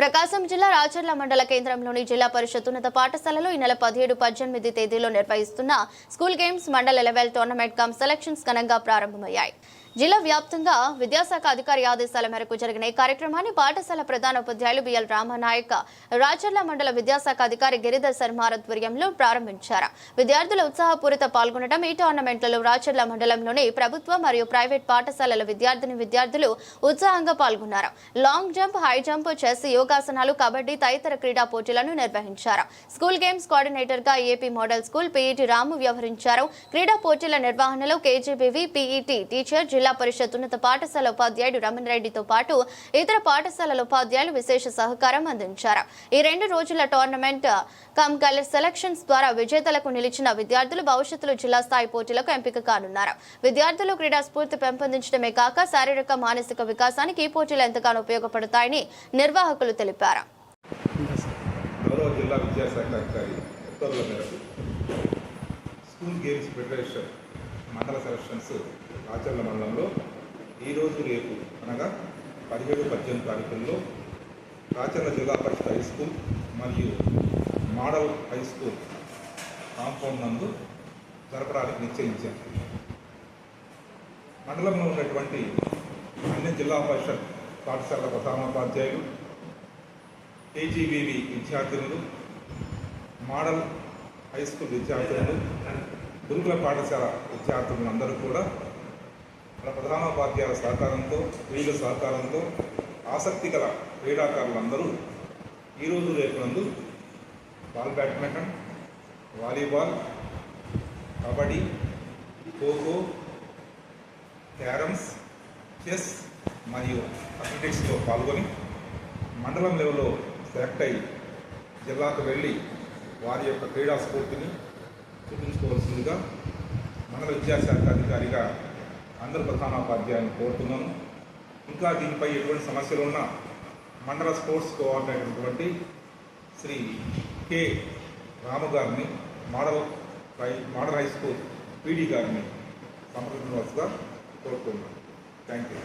ప్రకాశం జిల్లా రాచర్ల మండల కేంద్రంలోని జిల్లా పరిషత్ ఉన్నత పాఠశాలలో ఈ నెల పదిహేడు పద్దెనిమిది తేదీలో నిర్వహిస్తున్న స్కూల్ గేమ్స్ మండల లెవెల్ టోర్నమెంట్ కమ్ సెలక్షన్స్ ఘనంగా ప్రారంభమయ్యాయి. జిల్లా వ్యాప్తంగా విద్యాశాఖ అధికారి ఆదేశాల మేరకు జరిగిన ఈ కార్యక్రమాన్ని పాఠశాల ప్రధాన ఉపాధ్యాయులు బిఎల్ రామనాయక రాచర్ల మండల విద్యాశాఖ అధికారి గిరిధర్ శర్మ ఆధ్వర్యంలో ప్రారంభించారు. విద్యార్థుల ఉత్సాహపూరిత పాల్గొనడం ఈ టోర్నమెంట్లలో రాచర్ల మండలంలోని ప్రభుత్వ మరియు ప్రైవేట్ పాఠశాలల విద్యార్థిని విద్యార్థులు ఉత్సాహంగా పాల్గొన్నారు. Long jump high jump chess యోగాసనాలు కబడ్డీ తదితర క్రీడా పోటీలను నిర్వహించారు. School games కోఆర్డినేటర్గా AP model school PET Ramu వ్యవహరించారు. క్రీడా పోటీల నిర్వహణలో కేజీబీవీ పీఈటీ టీచర్ జిల్లా జిల్లా పరిషత్ ఉన్నత పాఠశాల ఉపాధ్యాయుడు రమణ్ రెడ్డితో పాటు ఇతర పాఠశాలల ఉపాధ్యాయులు విశేష సహకారం అందించారు. ఈ రెండు రోజుల టోర్నమెంట్ కమ్ కలర్ సెలక్షన్స్ ద్వారా విజేతలకు నిలిచిన విద్యార్థులు భవిష్యత్తులో జిల్లా స్థాయి పోటీలకు ఎంపిక కానున్నారు. విద్యార్థులు క్రీడా స్ఫూర్తి పెంపొందించడమే కాక శారీరక మానసిక వికాసానికి ఈ పోటీలు ఎంతగానో ఉపయోగపడతాయని నిర్వాహకులు తెలిపారు. జిల్లా విద్యాశాఖ అధికారి ఉత్తర్వుల మేరకు స్కూల్ గేమ్స్ ఫెడరేషన్ మండల సెలక్షన్స్ రాచర్ల మండలంలో ఈరోజు రేపు అనగా పదిహేడు పద్దెనిమిది తారీఖుల్లో రాచర్ల జిల్లా పరిషత్ హై స్కూల్ మరియు మోడల్ హై స్కూల్ కాంపౌండ్ నందు జరపడానికి నిశ్చయించారు. మండలంలో ఉన్నటువంటి అన్ని జిల్లా పరిషత్ పాఠశాల ప్రధానోపాధ్యాయులు కేజీబీవి విద్యార్థినులు మోడల్ హై స్కూల్ విద్యార్థులు గురుకుల పాఠశాల విద్యార్థులందరూ కూడా మన ప్రధానోపాధ్యాయుల సహకారంతో వీళ్ళ సహకారంతో ఆసక్తి గల క్రీడాకారులందరూ ఈరోజు రేపు నందు ball badminton volleyball kabaddi kho kho carroms chess మరియు అథ్లెటిక్స్లో పాల్గొని మండలం లెవెల్లో సెలెక్ట్ అయ్యి జిల్లాకు వెళ్ళి వారి యొక్క క్రీడా స్ఫూర్తిని చూపించుకోవాల్సిందిగా మండల విద్యాశాఖ అధికారిగా అందరు ప్రధానోపాధ్యాయులను కోరుతున్నాను. ఇంకా దీనిపై ఎటువంటి సమస్యలు ఉన్నా మండల స్పోర్ట్స్ కోఆర్డినేటర్ అటువంటి శ్రీ కె రాము గారిని model high model high school PD గారిని సంప్రదించవలసిగా కోరుతున్నాను థ్యాంక్ యూ